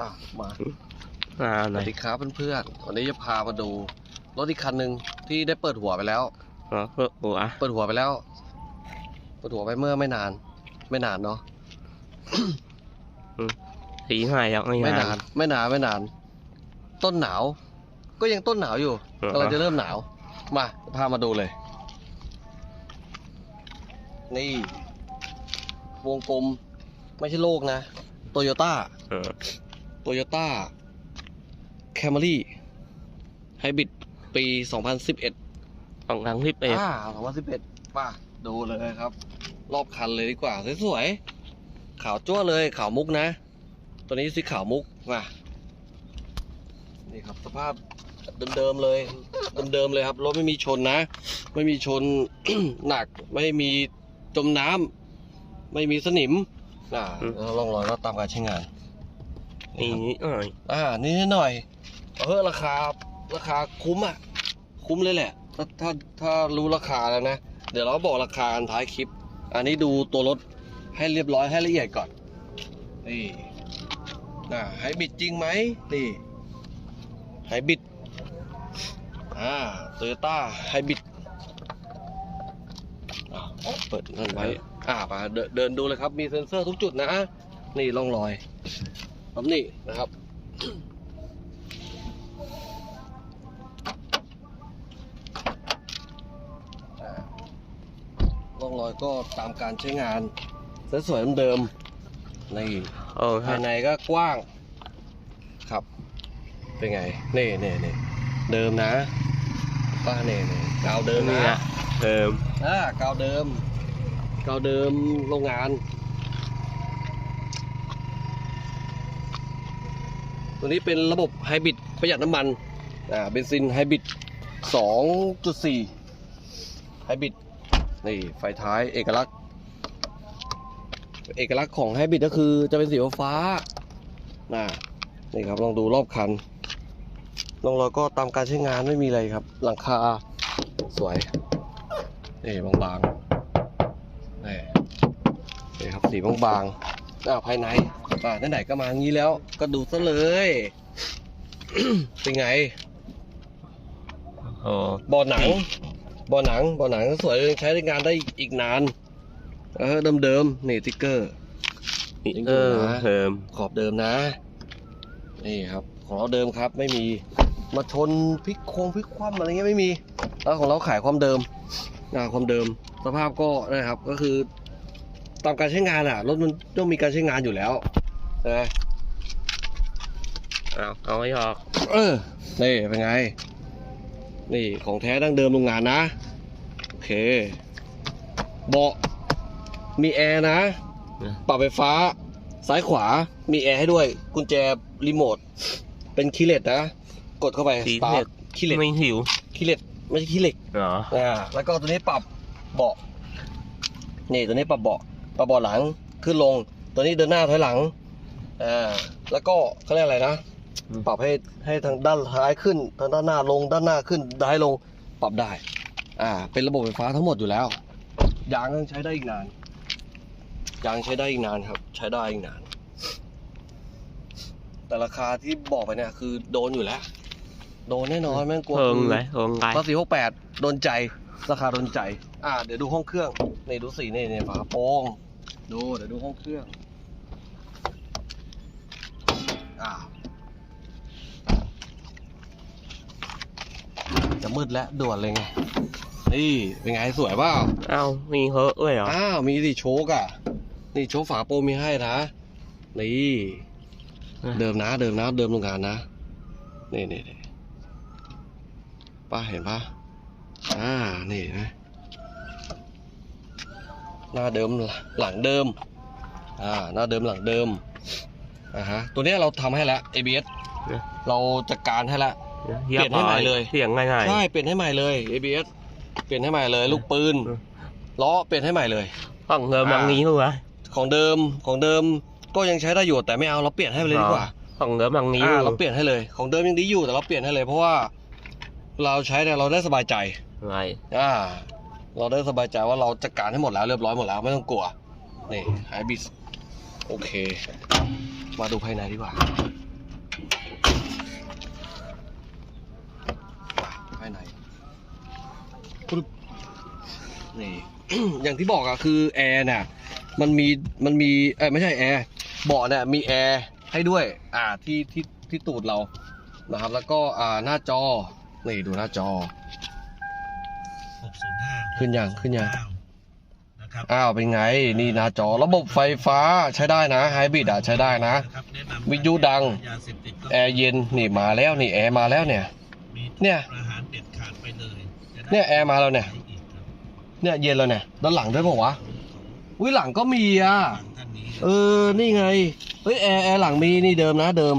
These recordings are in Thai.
อะมาอ่าสไหนวัสดีครับเพื่อนๆวันนี้จะพามาดูรถอีกคันหนึ่งที่ได้เปิดหัวไปแล้ว อ๋อเพื่อหัวเปิดหัวไปแล้ว เปิดหัวไปเมื่อไม่นาน ไม่นานเนาะสีใหม่ยังไม่ไม่นานไม่นานไม่นาน ต้นหนาว ก็ยังต้นหนาวอยู่กำลังจะเริ่มหนาว มาพามาดูเลย นี่ วงกลม ไม่ใช่โลกนะโตโยต้า เออ โตโยต้าแคมรี่ไฮบริดปี 2011สองครั้งที่เป็นอ่า2011ป่ะดูเลยครับ รอบคันเลยดีกว่า สวยๆขาวจ้วเลยขาวมุกนะ ตัวนี้สีขาวมุกมานี่ครับสภาพเดิมๆเลยเดิมๆเลยครับรถไม่มีชนนะ ไม่มีชนหนัก ไม่มีจมน้ำไม่มีสนิมอ่าแล้วลองรอยก็ตามการใช้งาน นี่ครับนิดหน่อยอ่านี่หน่อยเออราคาราคาคุ้มอะ คุ้มเลยแหละ ถ้าถ้าถ้ารู้ราคาแล้วนะ เดี๋ยวเราบอกราคากันท้ายคลิป อันนี้ดูตัวรถให้เรียบร้อยให้ละเอียดก่อน นี่น่ะไฮบริดจริงไหมนี่ไฮบริดอ่าโตโยต้าไฮบริดอ่าเปิดนั่นไว้อ่าไปเดินเดินดูเลยครับ มีเซ็นเซอร์ทุกจุดนะ นี่ร่องรอย ตำหนี่นะครับอ่าร่องรอยก็ตามการใช้งานสวยๆเดิมๆนี่เออภายในก็กว้าง ครับ เป็นไง นี่นี่นี่เดิมนะป้าเนี่ยนี่กาวเดิมนี่นะนะเติมอ่ากาวเดิม กาวเดิมโรงงาน ตัวนี้เป็นระบบไฮบริดประหยัดน้ำมันอ่าเบนซินไฮบริด2.4ไฮบริดนี่ไฟท้ายเอกลักษณ์ เอกลักษณ์ของไฮบริดก็คือจะเป็นสีฟ้าน่ะนี่ครับลองดูรอบคันลองเรอยก็ตามการใช้งานไม่มีอะไรครับ หลังคาสวยนี่บางๆนี่นี่ครับสีบางๆอ่าภายใน อ่าไหนๆก็มางี้แล้ว ก็ดูซะเลย เป็นไงโอ้บ่อหนังบ่อหนังบ่อหนังสวยใช้ได้งานได้อีกนาน เออเดิมๆนี่ติ๊กเกอร์นี่เออเติมขอบเดิมนะ นี่ครับ ของเราเดิมครับไม่มีมาชนพลิกโครงพลิกคว่ำอะไรเงี้ยไม่มีแล้วของเราขายความเดิมนะความเดิม สภาพก็นะครับก็คือตามการใช้งานอะรถมันต้องมีการใช้งานอยู่แล้ว นะเอาเอาไม่ออก เออ นี่เป็นไง นี่ของแท้ดั้งเดิมโรงงานนะ โอเค เบาะ มีแอร์นะ ปรับไฟฟ้า ซ้ายขวา มีแอร์ให้ด้วย กุญแจรีโมท เป็นคีย์เลสนะ กดเข้าไปสีสตาเผ็ร์ดทคีย์เลสไม่หิวคีย์เลสไม่ใช่คีย์เหล็กเหรอ อ่า แล้วก็ตัวนี้ปรับเบาะ นี่ตัวนี้ปรับเบาะ ปรับเบาะหลัง ขึ้นลง ตัวนี้เดินหน้าถอยหลัง อ่าแล้วก็เขาเรียกอะไรนะ อืม ปรับให้ให้ทางด้านท้ายขึ้นทางด้านหน้าลงด้านหน้าขึ้นท้ายลงปรับได้ อ่า เป็นระบบไฟฟ้าทั้งหมดอยู่แล้วยางยังใช้ได้อีกนานยางใช้ได้อีกนานครับ ใช้ได้อีกนาน แต่ราคาที่บอกไปเนี่ยคือโดนอยู่แล้ว โดนแน่นอนแม่งกลัวเพิ่มคือไหมเพิ่มไงภาษีหกแปดโดนใจ ราคาโดนใจ อ่า เดี๋ยวดูห้องเครื่อง นี่ดูสีนี่นี่ฝากระโปรงดู เดี๋ยวดูห้องเครื่อง อ่าจะมืดแล้วด่วนเลยไง นี่เป็นไงสวยเปล่าเอ้ามีเฮ้อะด้วยเหรอ อ้าวมีดิโชกอะ นี่โชกฝากระโปรงมีให้นะนี่เดิมนะ เดิมนะ เดิมโรงงานนะ นี่นี่นี่ป้าเห็นปะอ่า นี่นะ หน้าเดิมหลังเดิม อ่า หน้าเดิมหลังเดิม อ่าฮะตัวเนี้ยเราทำให้แล้ว ABS เราจัดการให้แล้ว เปลี่ยนให้ใหม่เลย เสียงง่ายๆใช่เปลี่ยนให้ใหม่เลย ABS เปลี่ยนให้ใหม่เลย ลูกปืนอืม ล้อเปลี่ยนให้ใหม่เลยของเดิมบางนี้เหรอของเดิมของเดิมก็ยังใช้ได้อยู่แต่ไม่เอาเราเปลี่ยนให้ไปเลยดีกว่าของเดิมบางนี้อ่าเราเปลี่ยนให้เลยของเดิมยังดีอยู่แต่เราเปลี่ยนให้เลย เพราะว่าเราใช้เนี่ยเราได้สบายใจ ไงอ่า เราได้สบายใจว่าเราจัดการให้หมดแล้วเรียบร้อยหมดแล้วไม่ต้องกลัว นี่ไฮบิสโอเค มาดูภายในดีกว่าภายในนี่ อย่างที่บอกอะคือแอร์น่ะ มันมี มันมี เออไม่ใช่แอร์ เบาะเนี่ยมีแอร์ให้ด้วย อ่า ที่ ที่ ที่ตูดเรา นะครับ แล้วก็ อ่า หน้าจอ นี่ดูหน้าจอ605ขึ้นยัง ขึ้นยัง นะครับอ้าวเป็นไงนี่หน้าจอระบบไฟฟ้าใช้ได้นะไฮบริดอะใช้ได้นะครับแนะนำวิทยุดัง ยาเสพติดก็แอร์เย็นนี่มาแล้วนี่แอร์มาแล้วเนี่ย มีเนี่ยอาหารเด็ดขาดไปเลยจะได้เนี่ยแอร์มาแล้วเนี่ย ใช้อีกครับเนี่ยเย็นแล้วเนี่ยด้านหลังด้วยเปล่าวะอุ้ยหลังก็มีอะทางท่านนี้เออนี่ไงเฮ้ยแอร์แอร์หลังมีนี่เดิมนะเดิม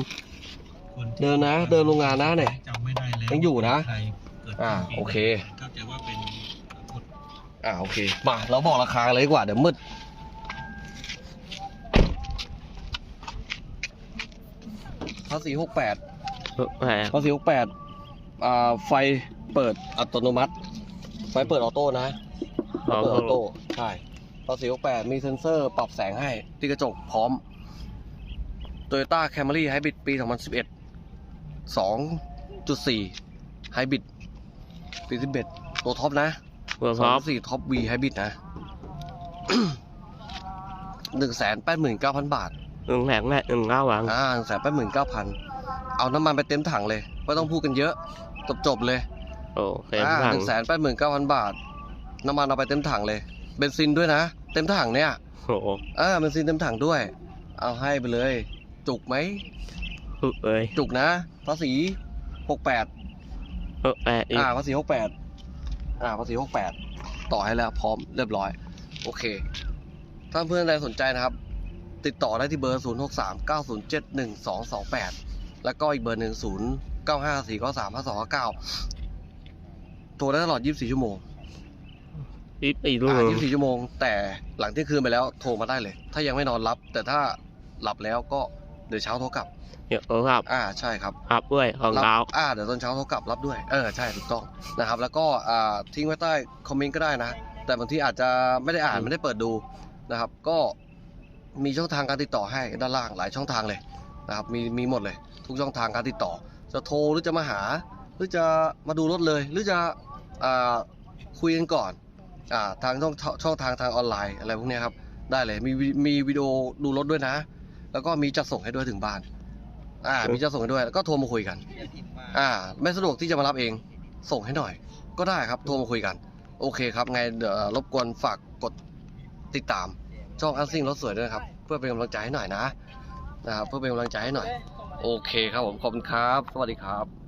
คนที่เดินนะ เดินโรงงานนะเนี่ย จำไม่ได้แล้วยังอยู่นะ ใครเกิดอ่าปีโอเค อ่าโอเค มาเราบอกราคาเลยดีกว่าเดี๋ยวมืด ภาษีหกแปด แหมภาษีหกแปดอ่าไฟเปิดอัตโนมัติ ไฟเปิดออโต้นะของเปิดออโต้ ใช่ภาษีหกแปดมีเซ็นเซอร์ปรับแสงให้ ที่กระจกพร้อม Toyota Camry Hybrid ปี 2011 2.4 Hybrid ปี11ตัวท็อปนะ ตัวท็อปสี่ท็อป V Hybrid นะหนึ่งแสนแปดหมื่นเก้าพันบาทหนึ่งแผงแม่หนึ่งเก้าวังอ่าหนึ่งแสนแปดหมื่นเก้าพันเอาน้ำมันไปเต็มถังเลยไม่ต้องพูดกันเยอะ จบจบๆเลย โอ้เต็มอ่าถัหงนึ่งแสนแปดหมื่นเก้าพันบาท น้ำมันเอาไปเต็มถังเลย เบนซินด้วยนะ เต็มถังเนี่ยโอ้โหอ่าเบนซินเต็มถังด้วย เอาให้ไปเลย จุกไหมอึเอ้ยจุกนะภาษีหกแปดเออแอะอีกอ่าภาษีหกแปด อ่าภาษีหกแปดต่อให้แล้วพร้อมเรียบร้อย โอเค ถ้าเพื่อนใดสนใจนะครับ ติดต่อได้ที่เบอร์ 0 6 3 9 0 7 1 2 2 8 แล้วก็อีกเบอร์หนึ่ง0 9 5 4 9 3 5 2 5 9 โทรได้ตลอด 24 ชั่วโมงอีกอีกลูกอ่าหนึ่ง24 ชั่วโมง แต่หลังเที่ยงคืนไปแล้วโทรมาได้เลย ถ้ายังไม่นอนรับ แต่ถ้าหลับแล้วก็ เดี๋ยวเช้าโทรกลับ เดี๋ยวโทรศัพท์อ่าใช่ครับครับด้วยของรับดาวอ่าเดี๋ยวตอนเช้าเขากลับรับด้วยเออใช่ถูกต้องนะครับ แล้วก็อ่าทิ้งไว้ใต้คอมเมนต์ก็ได้นะ แต่บางทีอาจจะไม่ได้อ่านไม่ได้เปิดดูนะครับ ก็มีช่องทางการติดต่อให้ด้านล่างหลายช่องทางเลยนะครับมีมีหมดเลย ทุกช่องทางการติดต่อ จะโทรหรือจะมาหา หรือจะมาดูรถเลย หรือจะอ่าคุยกันก่อนอ่าทางช่องช่องทางทางออนไลน์อะไรพวกเนี้ยครับได้เลยมีวิมีวิดีโอดูรถด้วยนะ แล้วก็มีจัดส่งให้ด้วยถึงบ้าน อ่า มีจัดส่งให้ด้วยแล้วก็โทรมาคุยกัน อ่า ไม่สะดวกที่จะมารับเอง ส่งให้หน่อย ก็ได้ครับ โทรมาคุยกัน โอเคครับ ไงเดี๋ยวรบกวนฝากกดติดตาม ช่องอันซิ่งรถสวยด้วยนะครับ เพื่อเป็นกำลังใจให้หน่อยนะ นะครับ เพื่อเป็นกำลังใจให้หน่อย โอเคครับผม ขอบคุณครับ สวัสดีครับ